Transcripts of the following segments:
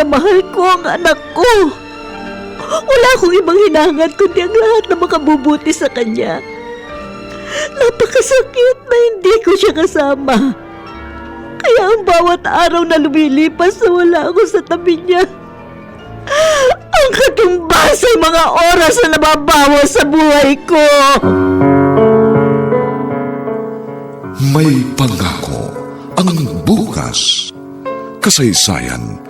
Na mahal ko ang anak ko. Wala akong ibang hinangad kundi ang lahat na makabubuti sa kanya. Napakasakit na hindi ko siya kasama. Kaya ang bawat araw na lumilipas na wala ako sa tabi niya, ang katumbas ay mga oras na nababawas sa buhay ko. May pangako ang bukas. Kasaysayan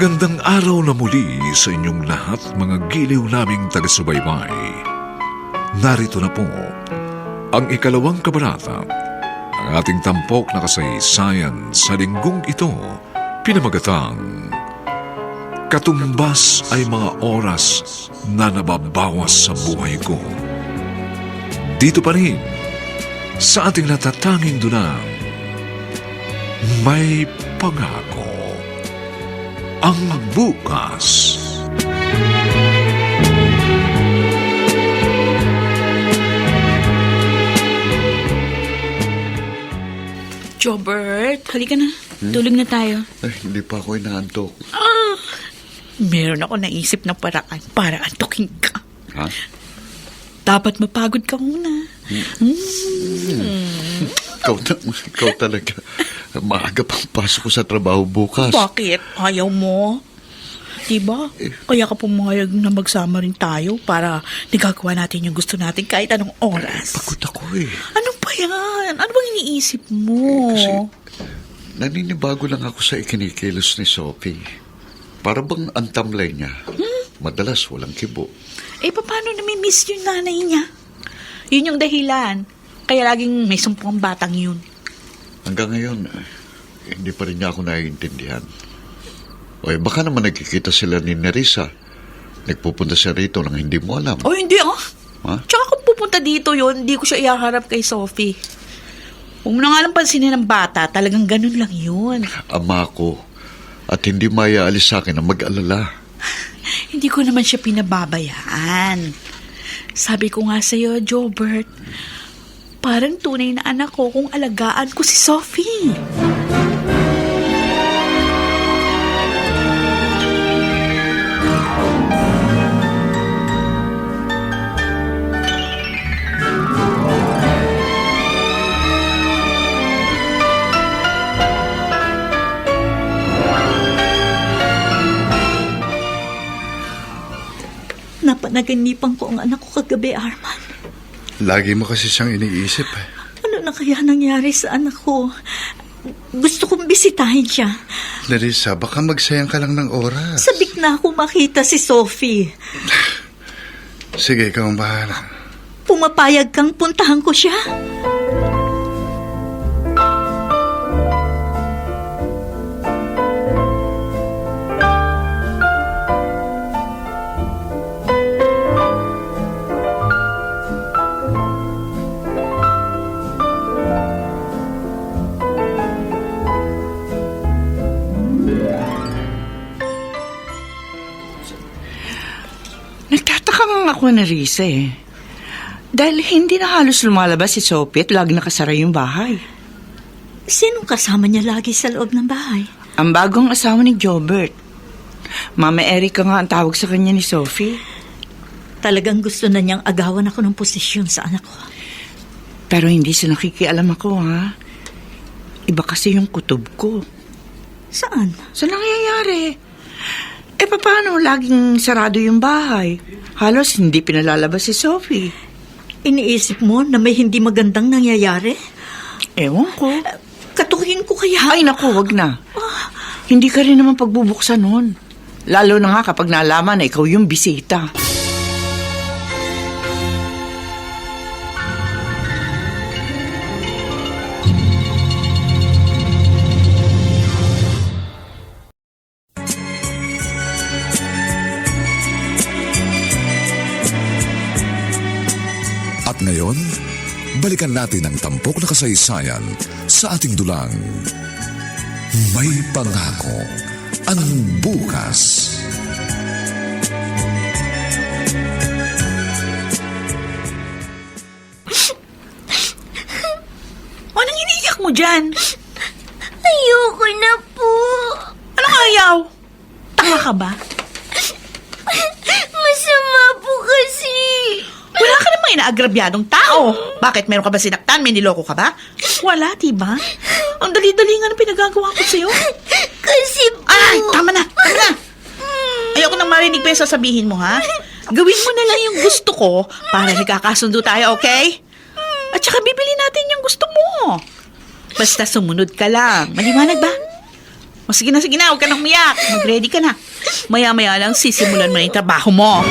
Magandang araw na muli sa inyong lahat mga giliw naming taga-subaybay. Narito na po ang ikalawang kabanata ang ating tampok na kasaysayan sa linggong ito pinamagatang Katumbas ay mga oras na nababawas sa buhay ko. Dito pa rin sa ating natatanging dunang may pangako ang bukas. Jobert, halika na. Tulog na tayo. Ay, hindi pa ako inaantok. Meron ako naisip na paraan para antukin ka. Ha? Dapat mapagod ka muna. Ikaw, ta- ikaw talaga. Maaga pang pasok ko sa trabaho bukas. Bakit? Ayaw mo? Diba? Kaya ka pumayag na magsama rin tayo para nagagawa natin yung gusto natin kahit anong oras. Pagod ako eh. Ano ba yan? Ano bang iniisip mo? Kasi naninibago lang ako sa ikinikilos ni Sophie. Para bang ang tamlay niya. Madalas walang kibo. Eh, paano nami-miss yung nanay niya? Yun yung dahilan. Kaya laging may sumpong batang yun. Hanggang ngayon, eh, hindi pa rin niya ako naiintindihan. O eh, baka naman nagkikita sila ni Nerissa. Nagpupunta siya rito nang hindi mo alam. Oh, hindi ah. Ha? Tsaka kung pupunta dito yon hindi ko siya ihaharap kay Sophie. Huwag mo na nga lang pansinin ng bata, talagang ganun lang yun. Ama ko. At hindi mayaalis sa akin na mag-alala. Hindi ko naman siya pinababayaan. Sabi ko nga sa'yo, Jobert, parang tunay na anak ko kung alagaan ko si Sophie. Napanaganipan ko ang anak ko kagabi, Arman. Lagi mo kasi siyang iniisip eh. Ano na kaya nangyari sa anak ko? Gusto kong bisitahin siya. Nerissa, baka magsayang ka lang ng oras. Sabik na ako makita si Sophie. Sige, ikaw ang bahala. Pumapayag kang puntahan ko siya. Nagtataka nga ako na Risa eh. Dahil hindi na halos lumalabas si Sophie at lagi nakasara yung bahay. Sinong kasama niya lagi sa loob ng bahay? Ang bagong asawa ni Jobert. Mama Erica nga ang tawag sa kanya ni Sophie. Talagang gusto na niyang agawan ako ng posisyon sa anak ko. Pero hindi siya nakikialam ako ha. Iba kasi yung kutob ko. Saan? Sa nangyayari? Eh paano laging sarado yung bahay? Halos hindi pinalalabas si Sophie. Iniisip mo na may hindi magandang nangyayari? Ewan ko. Katuhin ko kaya? Ay naku, wag na. Hindi ka rin naman pagbubuksan nun. Lalo na nga kapag nalaman na ikaw yung bisita. Balikan natin ang tampok na kasaysayan sa ating dulang. May pangako ang bukas. Anong iniiyak mo dyan? Ayoko na po. Anong ayaw? Tanga ka ba? Masama po kasi. Namang inaagrabyadong tao. Bakit? Meron ka ba sinaktan? May niloko ka ba? Wala, diba? Ang dali-dali nga ng pinagagawa ko sa'yo. Kasi po. Ay, tama na, tama na. Ayoko nang marinig pa yung sasabihin mo, ha? Gawin mo na lang yung gusto ko para nagkakasundo tayo, okay? At saka bibili natin yung gusto mo. Basta sumunod ka lang. Maliwanag ba? O sige na, sige na. Huwag ka nang umiyak. Mag-ready ka na. Maya-maya lang sisimulan mo na yung trabaho mo.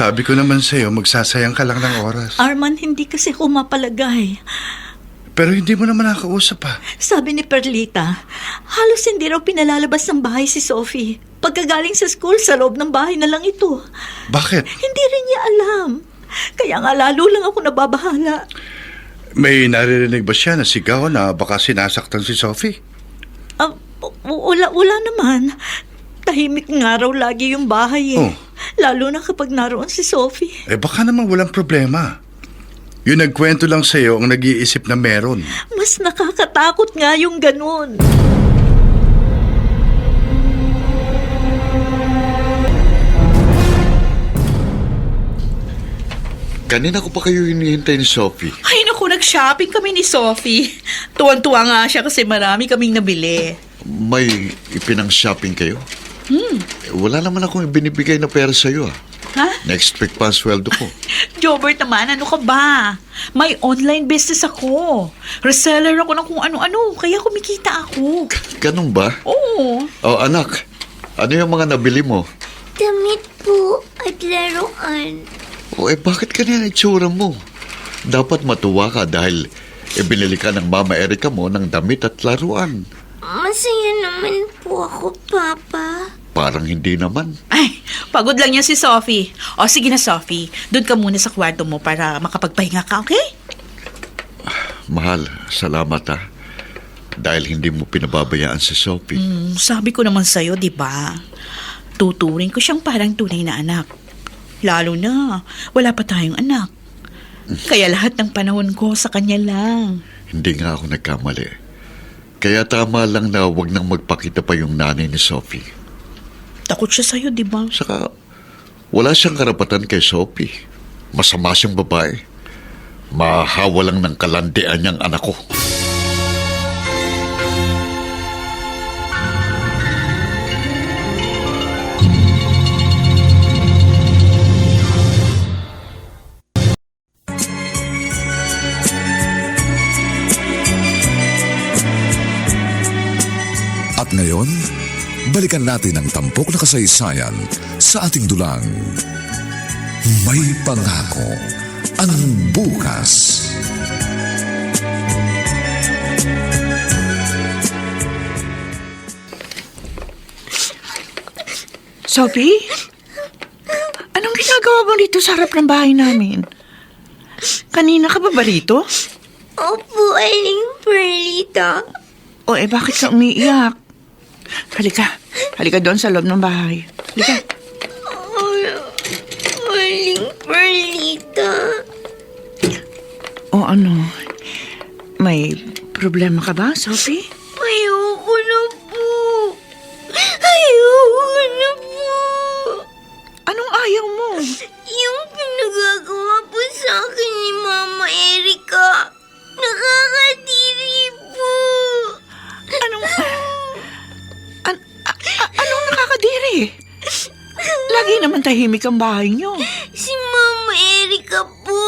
Sabi ko naman sa'yo, magsasayang ka lang ng oras. Arman, hindi kasi ako mapalagay. Pero hindi mo naman nakausap pa. Sabi ni Perlita, halos hindi raw pinalalabas ng bahay si Sophie. Pagkagaling sa school, sa loob ng bahay na lang ito. Bakit? Hindi rin niya alam. Kaya nga lalo lang ako nababahala. May naririnig ba siya na sigaw na baka sinasaktan si Sophie? Ah, w- wala, wala naman. Tahimik nga raw lagi yung bahay eh. Oh. Lalo na kapag naroon si Sophie. Eh baka naman walang problema. Yung nagkwento lang sa'yo ang nag-iisip na meron. Mas nakakatakot nga yung ganun. Kanina ko pa kayo hinihintay ni Sophie. Ay, naku, nag-shopping kami ni Sophie. Tuwan-tuwa nga siya kasi marami kaming nabili. May ipinang-shopping kayo? Hmm. wala naman akong ibinibigay na pera sa'yo ah. Ha? Na-expect pa ang sweldo ko. Jobert naman, ano ka ba? May online business ako. Reseller ako ng kung ano-ano, kaya kumikita ako. Ganun ba? Oo. Oh, anak. Ano yung mga nabili mo? Damit po at laruan. O eh, bakit ang itsura mo? Dapat matuwa ka dahil ibinili ka ng Mama Erica mo ng damit at laruan. Masaya naman po ako, Papa. Parang hindi naman. Ay, pagod lang yan si Sophie. O sige na, Sophie. Doon ka muna sa kwarto mo para makapagpahinga ka, okay? Mahal, salamat ah. Dahil hindi mo pinababayaan si Sophie. Hmm, sabi ko naman sa'yo, di ba? Tuturing ko siyang parang tunay na anak. Lalo na, wala pa tayong anak. Kaya lahat ng panahon ko sa kanya lang. Hindi nga ako nagkamali. Kaya tama lang na wag nang magpakita pa yung nanay ni Sophie. Takot siya sa'yo, di ba? Saka, wala siyang karapatan kay Sophie. Masama siyang babae. Mahawa lang ng kalandian niyang anak ko. At ngayon, balikan natin ang tampok na kasaysayan sa ating dulang. May pangako ang bukas. Sophie? Anong ginagawa mo dito sa harap ng bahay namin? Kanina ka ba ba rito? Opo, Aling Perlita. O eh, bakit ka umiiyak? Halika. Halika doon sa loob ng bahay. Halika. Aling Perlita. O ano? May problema ka ba, Sophie? Ayoko na tahimik ang bahay niyo. Si Mama Erika po.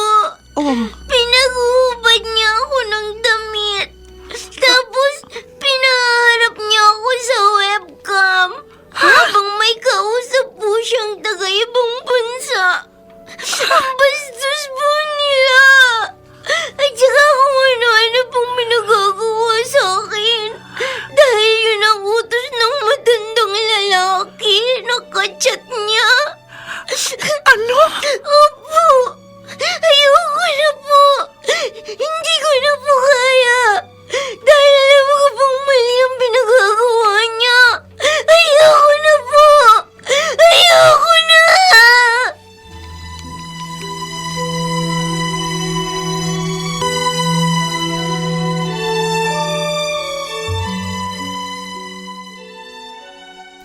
Oh, Pinaghubad niya ako ng damit. Tapos, pinaharap niya ako sa webcam. Habang may kausap po siyang taga-ibang bansa. Ang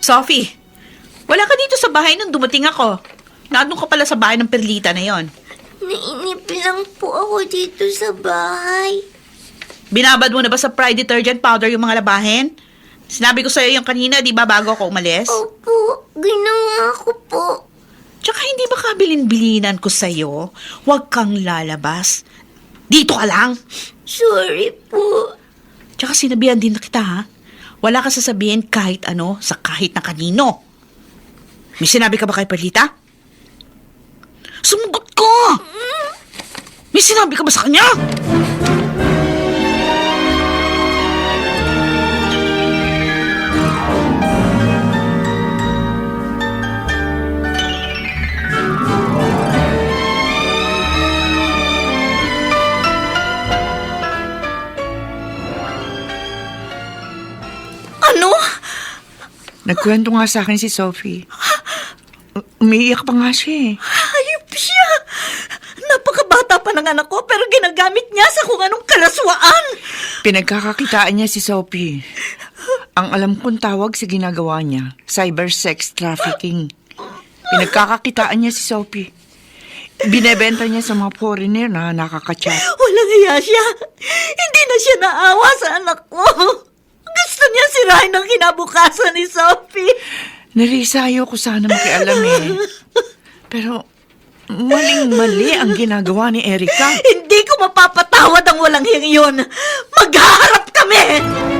Sophie, wala ka dito sa bahay nung dumating ako. Naandun ka pala sa bahay ng Perlita na yon. Nainip lang po ako dito sa bahay. Binabad mo na ba sa Pride detergent powder yung mga labahin? Sinabi ko sa'yo yung kanina, di ba, bago ako umalis? Opo, ginawa ko po. Tsaka hindi ba kabilin-bilinan ko sa'yo? Huwag kang lalabas. Dito ka lang. Sorry po. Tsaka sinabihan din na kita, ha? Wala ka sasabihin kahit ano sa kahit na kanino. May sinabi ka ba kay Perlita? Sumugot ko! May sinabi ka ba sa kanya? Nagkwento nga sa akin si Sophie. Umiiyak pa nga siya eh. Hayop siya! Napakabata pa ng anak ko pero ginagamit niya sa kung anong kalaswaan. Pinagkakakitaan niya si Sophie. Ang alam kong tawag sa ginagawa niya, cyber sex trafficking. Pinagkakakitaan niya si Sophie. Binebenta niya sa mga foreigner na nakakachat. Walang hiya siya. Hindi na siya naawa sa anak ko. Gusto niya sirain ang kinabukasan ni Sophie. Narisa ayaw ko sana makialam eh. Pero maling-mali ang ginagawa ni Erika. Hindi ko mapapatawad ang walang hiyang yun. Maghaharap kami! Buksan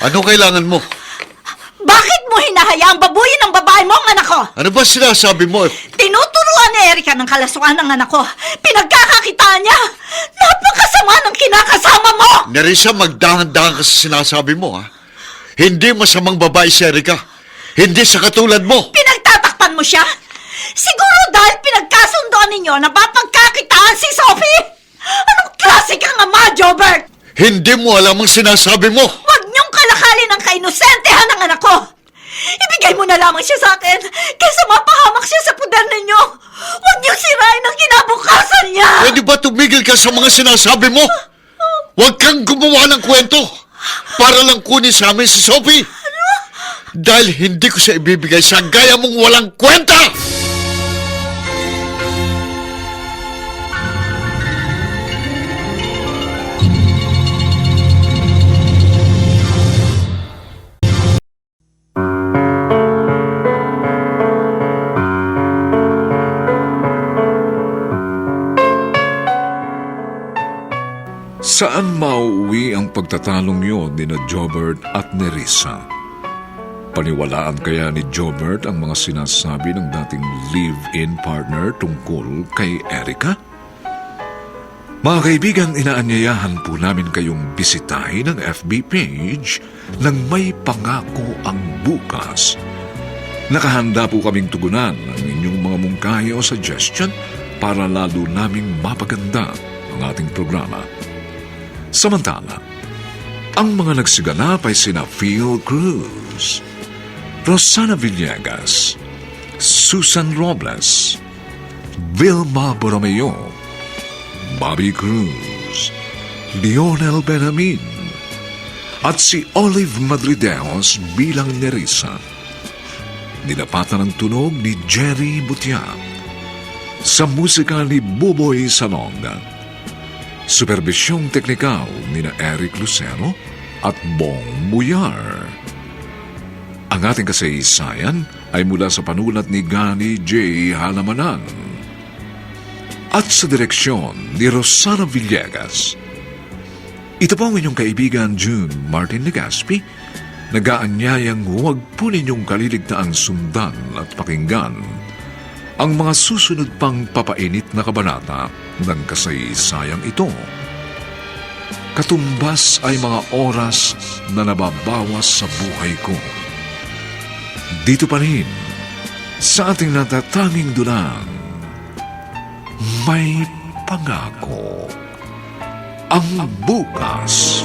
Ano kailangan mo? Bakit mo hinahayaang babuyin ng babae mo ang anak ko? Ano ba sinasabi mo? Tinuturuan ni Erika ng kalaswaan ng anak ko. Pinagkakakitaan niya. Napakasama ng kinakasama mo! Nerissa, magdahan-dahan ka sa sinasabi mo, ha? Hindi masamang babae si Erika. Hindi sa katulad mo. Pinagtatakpan mo siya? Siguro dahil pinagkasundoan ninyo na papagkakitaan si Sophie? Jobert! Hindi mo alam ang sinasabi mo! Huwag niyong kalakalin ang kainosentehan ng anak ko! Ibigay mo na lamang siya sa akin kaysa mapahamak siya sa puder ninyo! Huwag niyong sirain ang kinabukasan niya! Pwede ba tumigil ka sa mga sinasabi mo? Huwag kang gumawa ng kwento para lang kunin sa amin si Sophie. Dahil hindi ko siya ibibigay sa gaya mong walang kwenta! Saan mauuwi ang pagtatalong yon ni na Jobert at Nerissa? Paniwalaan kaya ni Jobert ang mga sinasabi ng dating live-in partner tungkol kay Erica? Mga kaibigan, inaanyayahan po namin kayong bisitahin ang FB page ng May Pangako ang Bukas. Nakahanda po kaming tugunan ang inyong mga mungkahi o suggestion para lalo naming mapaganda ang ating programa. Samantala, ang mga nagsiganap ay sina Phil Cruz, Rosana Villegas, Susan Robles, Vilma Borromeo, Bobby Cruz, Lionel Benjamin, at si Olive Madrideos bilang Nerissa. Dinapatan ng tunog ni Jerry Butiak sa musika ni Buboy Salonga. Superbisyong teknikal ni na Eric Lucero at Bong Muyar. Ang ating kasaysayan ay mula sa panulat ni Gani J. Halamanan at sa direksyon ni Rosana Villegas. Ito po ang inyong kaibigan June Martin Legaspi, nagaanyayang huwag po ninyong kaliligtaang sundan at pakinggan ang mga susunod pang papainit na kabanata ng kasaysayang ito. Katumbas ay mga oras na nababawas sa buhay ko. Dito pa rin, sa ating natatanging dulang, may pangako ang bukas.